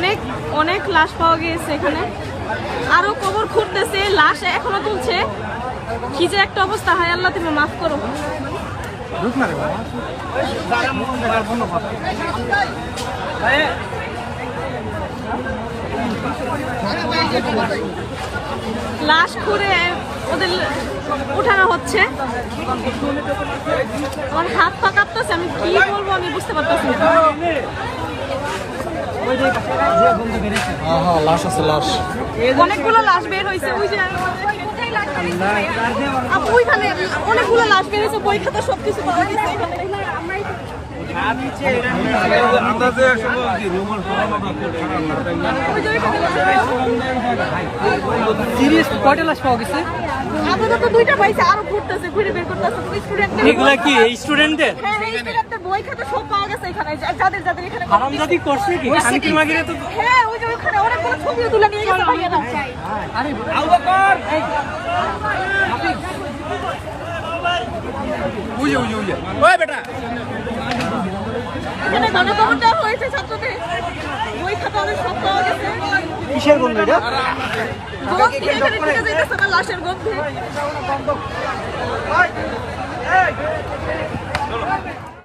অনেক অনেক লাশ পাওয়া গিয়েছে এখানে। আরও কবর খুঁড়তেছে, লাশ এখনও তুলছে। কি যে একটা অবস্থা, হায় আল্লাহ, তুমি মাফ করো। লাশ খুঁড়ে ওদের উঠানো হচ্ছে। আমার হাত পা কাঁপতেছে, আমি কি বলব আমি বুঝতে পারতেছি না। হ্যাঁ হ্যাঁ লাশ আছে লাশ। অনেকগুলো লাশ বের হয়েছে ওই যে ওইখানে অনেকগুলো লাশ বের হয়েছে বই খাতা সব পাওয়া গেছে এখানে। ওই যে ওইখানে সিরিয়াস কয়টা লাশ পাওয়া গেছে? আপাতত দুইটা পাইছে আরও ঘুরতেছে ঘুরে বের করতেছে স্টুডেন্ট এগুলা কি হ্যাঁ এই স্টুডেন্টদের বই খাতা সব পাওয়া গেছে এখানে। যাদের যাদের এখানে হারামজাদি করছে কি? শান্তির মাগিরে তো হ্যাঁ ওই যে ওখানে অনেকগুলো ছবিও তুলে নিয়ে গেছে ভাইয়ারা এখানে গণকবর হয়েছে ছাত্রদের। বই খাতা ওদের সব পাওয়া গেছে। কিসের গন্ধ এটা? গন্ধ এখানে ঢুকে যাইতেছে না লাশের গন্ধে।